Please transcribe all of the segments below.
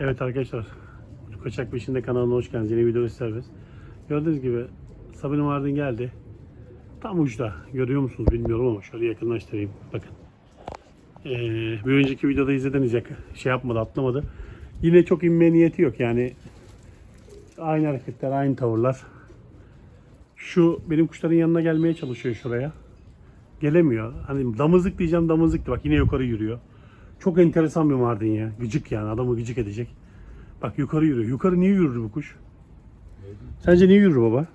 Evet arkadaşlar, Kaçak Peşinde kanalına hoş geldiniz. Yeni video serbest. Gördüğünüz gibi Sabine Mardin geldi. Tam uçta. Görüyor musunuz bilmiyorum ama şöyle yakınlaştırayım. Bakın. Ee, bir önceki videoda izlediniz ya şey yapmadı atlamadı. Yine çok inme niyeti yok yani. Aynı hareketler, aynı tavırlar. Şu benim kuşların yanına gelmeye çalışıyor şuraya. Gelemiyor. Hani damızlık diyeceğim damızlıktı. Bak yine yukarı yürüyor. Çok enteresan bir Mardin ya. Gıcık yani adamı gıcık edecek. Bak yukarı yürüyor. Yukarı niye yürür bu kuş? Sence niye yürür baba?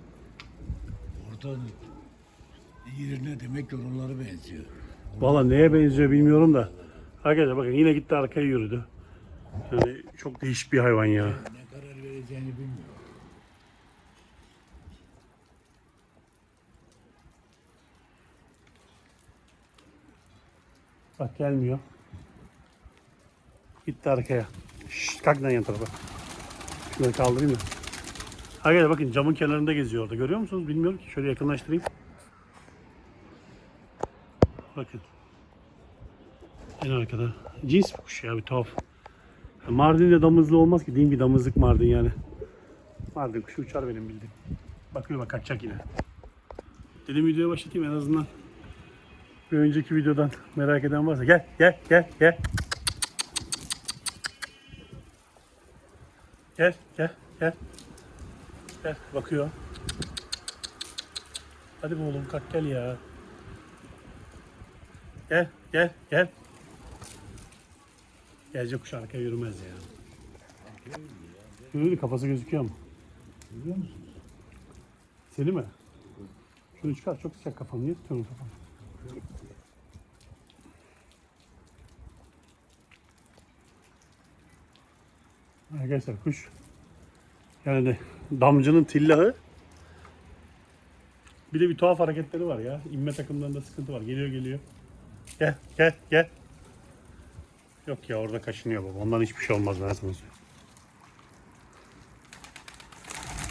Orada yerine demek oralara benziyor. Valla neye benziyor bilmiyorum da. Arkadaşlar bakın yine gitti arkaya yürüdü. Yani çok değişik bir hayvan ya. Ne karar vereceğini bilmiyor. Bak gelmiyor. Gitti arkaya. Şşt kalk lan yan tarafa. Şunları kaldırayım da. Arkadaşlar bakın camın kenarında geziyor orada. Görüyor musunuz? Bilmiyorum ki. Şöyle yakınlaştırayım. Bakın. En arkada. Cins bir kuş ya bir tuhaf. Ya Mardin'de damızlı olmaz ki. Diyeyim ki damızlık Mardin yani. Mardin kuşu uçar benim bildiğim. Bakıyor bak kaçacak yine. Dedim videoya başlatayım en azından. Bir önceki videodan merak eden varsa gel gel gel gel. Gel gel gel. Gel bakıyor. Hadi be oğlum kalk gel ya. Gel gel gel. Gelecek kuş arkaya yürümez ya. Yürüdü kafası gözüküyor mu? Biliyor musunuz? Seni mi? Şunu çıkar çok sıcak kafam. Niye tutuyorsun kafamı? Arkadaşlar kuş yani damcının tillahı bir de bir tuhaf hareketleri var ya. İnme takımlarında sıkıntı var. Geliyor geliyor. Gel gel gel. Yok ya orada kaşınıyor baba. Ondan hiçbir şey olmaz ben sana söyleyeyim.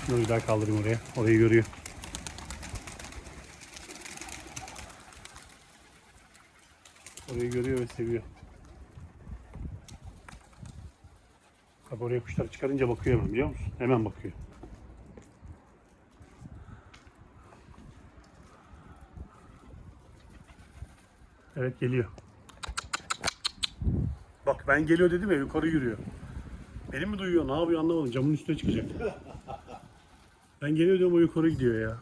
Şunu bir daha kaldırayım oraya. Orayı görüyor. Orayı görüyor ve seviyor. Bak oraya kuşları çıkarınca bakıyor hemen biliyor musun? Hemen bakıyor. Evet geliyor. Bak ben geliyor dedim ya yukarı yürüyor. Beni mi duyuyor? Ne yapıyor anlamadım. Camın üstüne çıkacak. Ben geliyor diyorum o yukarı gidiyor ya.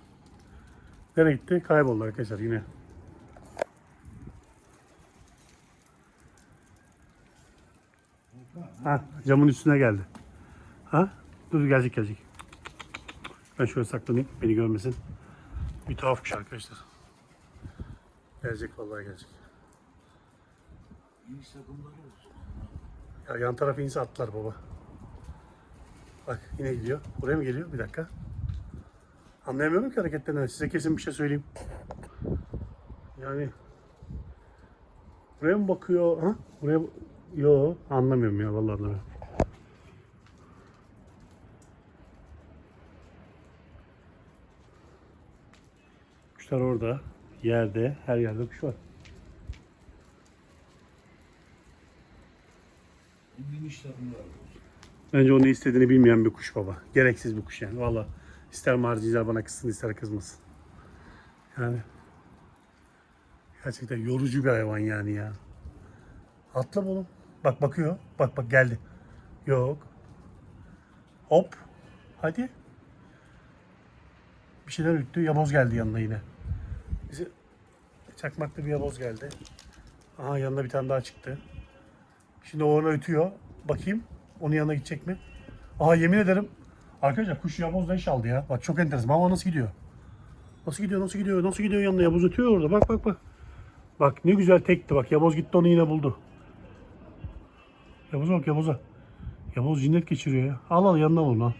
Nereye gitti? Kayboldu arkadaşlar yine. Ha, camın üstüne geldi. Ha? Dur gelecek gelecek. Ben şöyle saklanayım beni görmesin. Bir tuhaf kuş arkadaşlar. Gelecek vallahi gelecek. Ya yan tarafı inse atlar baba. Bak yine gidiyor. Buraya mı geliyor? Bir dakika. Anlayamıyorum ki hareketlerinden. Size kesin bir şey söyleyeyim. Yani buraya mı bakıyor? Ha? Buraya Yo anlamıyorum ya vallahi anlamıyorum. Kuşlar orada. Yerde. Her yerde kuş var. Bence o ne istediğini bilmeyen bir kuş baba. Gereksiz bir kuş yani. Valla ister marciler bana kızsın ister kızmasın. Yani gerçekten yorucu bir hayvan yani ya. Atla oğlum. Bak bakıyor. Bak bak geldi. Yok. Hop. Hadi. Bir şeyler üttü. Yaboz geldi yanına yine. Bize çakmaklı bir yaboz geldi. Aha yanında bir tane daha çıktı. Şimdi o ona ötüyor. Bakayım onun yanına gidecek mi? Aha yemin ederim. Arkadaşlar kuş yabozla iş aldı ya. Bak çok enteresan. Ama nasıl gidiyor? Nasıl gidiyor? Nasıl gidiyor? Nasıl gidiyor yanına? Yaboz ötüyor orada. Bak bak bak. Bak ne güzel tekti. Bak Yaboz gitti onu yine buldu. Yavuz'a bak Yavuz'a. Yavuz cinnet geçiriyor ya. Al al yanına al onu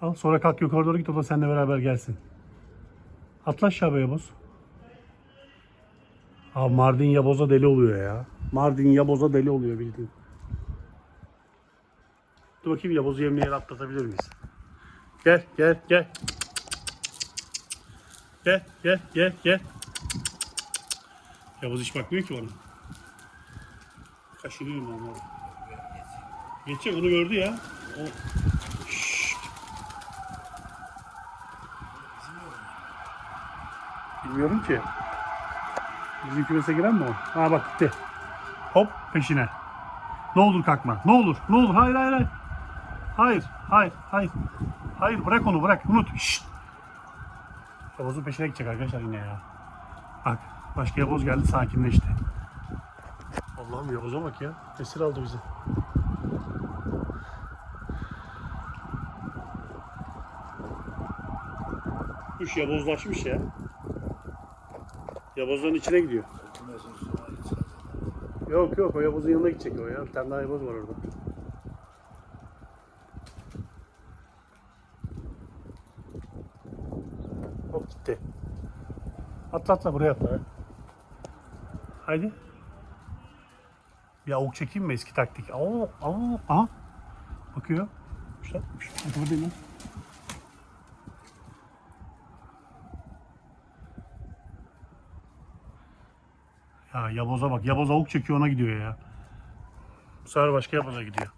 al. Sonra kalk yukarı doğru git o da seninle beraber gelsin. Atla aşağı be Yavuz. Abi Mardin Yaboz'a deli oluyor ya. Mardin Yaboz'a deli oluyor bildiğin. Dur bakayım Yavuz'u yemliğe atlatabilir miyiz? Gel gel gel. Gel gel gel gel. Yavuz hiç bakmıyor ki bana. Kaşınıyorum ben. Geçecek onu gördü ya. O... Bilmiyorum ki. Bizim kümese giren mi o? Ha bak gitti. Hop peşine. Ne olur kalkma. Ne olur. Ne olur. Hayır hayır hayır. Hayır. Hayır. Hayır. Hayır bırak onu bırak. Unut. Şşt. Yavuz'un peşine gidecek arkadaşlar yine ya. Bak başka Yavuz geldi sakinleşti. Allah'ım Yavuz'a bak ya. Esir aldı bizi. Kuş Yavuzlaşmış ya. Yavuzların içine gidiyor. Yok yok o Yavuz'un yanına gidecek o ya. Bir tane daha Yavuz var orada. Hop gitti. Atla atla buraya atla. Haydi. Bir avuk çekeyim mi eski taktik? Aa, aa, aha. Bakıyor. İşte, işte buradayım. Ya Yavuz'a bak. Yavuz avuk çekiyor ona gidiyor ya. Bu sefer başka Yavuz'a gidiyor.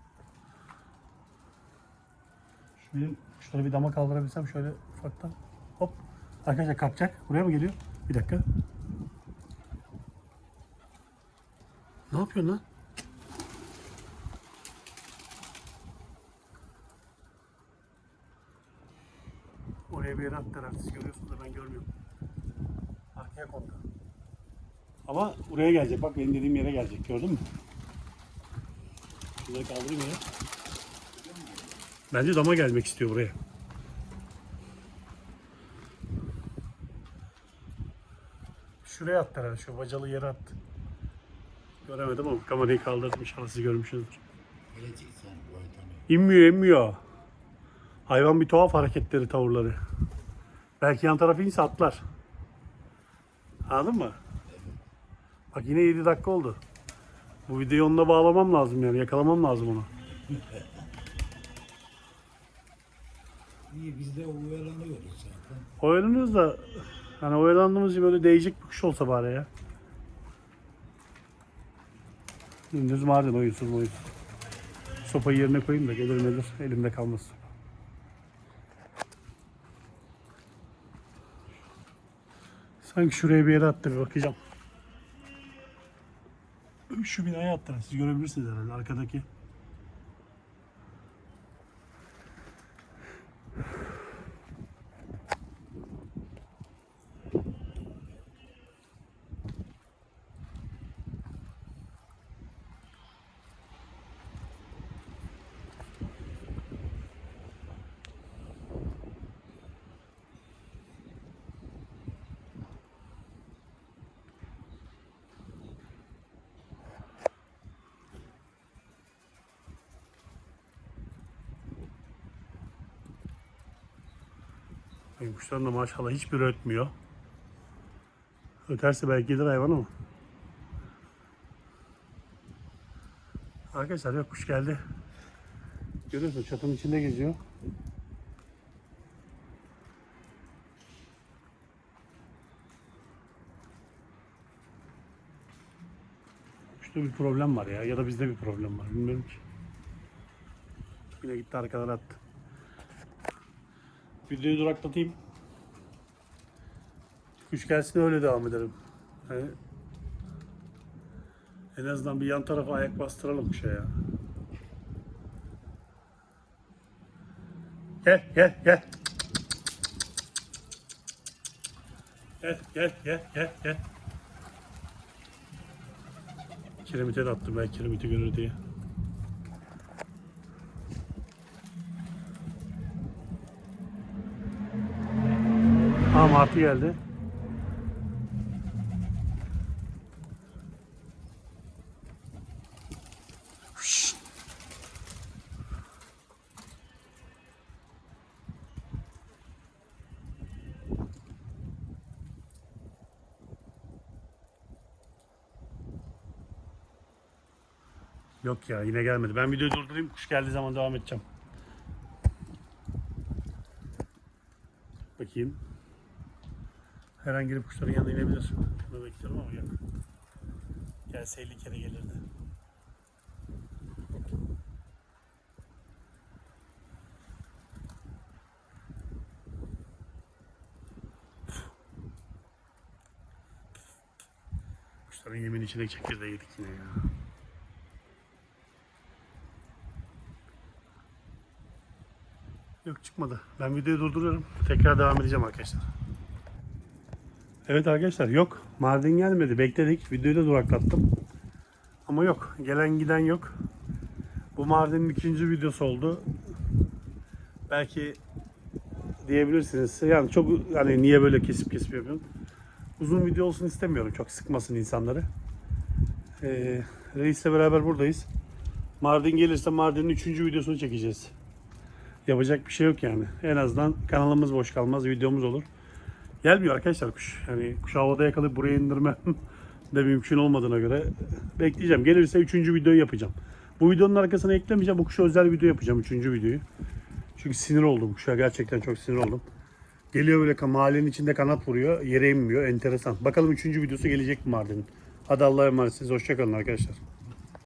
Şu benim şöyle bir dama kaldırabilsem şöyle ufaktan. Hop. Arkadaşlar kalkacak. Buraya mı geliyor? Bir dakika. Ne yapıyorsun lan? Yere attılar. Siz görüyorsunuz da ben görmüyorum. Arkaya kondu. Ama buraya gelecek. Bak benim dediğim yere gelecek. Gördün mü? Şunları kaldırayım ya. Bence dama gelmek istiyor buraya. Şuraya attı herhalde. Şu bacalı yere attı. Göremedim ama kamerayı kaldırdım. İnşallah siz görmüşsünüzdür. Gelecek sen bu aydanı. İnmiyor inmiyor. Hayvan bir tuhaf hareketleri, tavırları. Belki yan tarafı inse atlar. Anladın mı? Bak yine 7 dakika oldu. Bu videoyu onunla bağlamam lazım yani. Yakalamam lazım onu. İyi biz de oyalanıyoruz zaten. Oyalanıyoruz da hani oyalandığımız gibi böyle değecek bir kuş olsa bari ya. Gündüz Mardin oyunsuz oyunsuz. Sopayı yerine koyayım da gelir gelir elimde kalmasın. Sanki şuraya bir yere attı bir bakacağım. Şu binaya attı. Siz görebilirsiniz herhalde arkadaki. Benim kuşlarım da maşallah hiçbiri ötmüyor. Öterse belki gelir hayvan ama. Arkadaşlar yok kuş geldi. Görüyorsun çatının içinde geziyor. Kuşta bir problem var ya ya da bizde bir problem var bilmiyorum ki. Yine gitti arkadan attı. Videoyu duraklatayım. Kuş gelsin öyle devam edelim. Yani en azından bir yan tarafa ayak bastıralım kuşa ya. Gel gel gel. Gel gel gel gel gel. Kiremite de attım belki kiremiti görür diye. Aa martı geldi. Yok ya yine gelmedi. Ben videoyu durdurayım. Kuş geldiği zaman devam edeceğim. Bakayım. Herhangi bir kuşların yanına inebilir. Bunu bekliyorum ama yok. Gelse 50 kere gelirdi. Kuşların yemin içine çekirdeği yedik yine ya. Yok çıkmadı. Ben videoyu durduruyorum. Tekrar devam edeceğim arkadaşlar. Evet arkadaşlar yok. Mardin gelmedi. Bekledik. Videoyu da duraklattım. Ama yok. Gelen giden yok. Bu Mardin'in ikinci videosu oldu. Belki diyebilirsiniz. Yani çok hani niye böyle kesip kesip yapıyorum. Uzun video olsun istemiyorum. Çok sıkmasın insanları. Ee, Reis'le beraber buradayız. Mardin gelirse Mardin'in üçüncü videosunu çekeceğiz. Yapacak bir şey yok yani. En azından kanalımız boş kalmaz, videomuz olur. Gelmiyor arkadaşlar kuş. Yani kuş havada yakalayıp buraya indirmem de mümkün olmadığına göre bekleyeceğim. Gelirse üçüncü videoyu yapacağım. Bu videonun arkasına eklemeyeceğim. Bu kuşa özel video yapacağım. Üçüncü videoyu. Çünkü sinir oldum kuşa. Gerçekten çok sinir oldum. Geliyor böyle mahallenin içinde kanat vuruyor. Yere inmiyor. Enteresan. Bakalım üçüncü videosu gelecek mi Mardin'in? Hadi Allah'a emanetsiniz. Hoşçakalın arkadaşlar.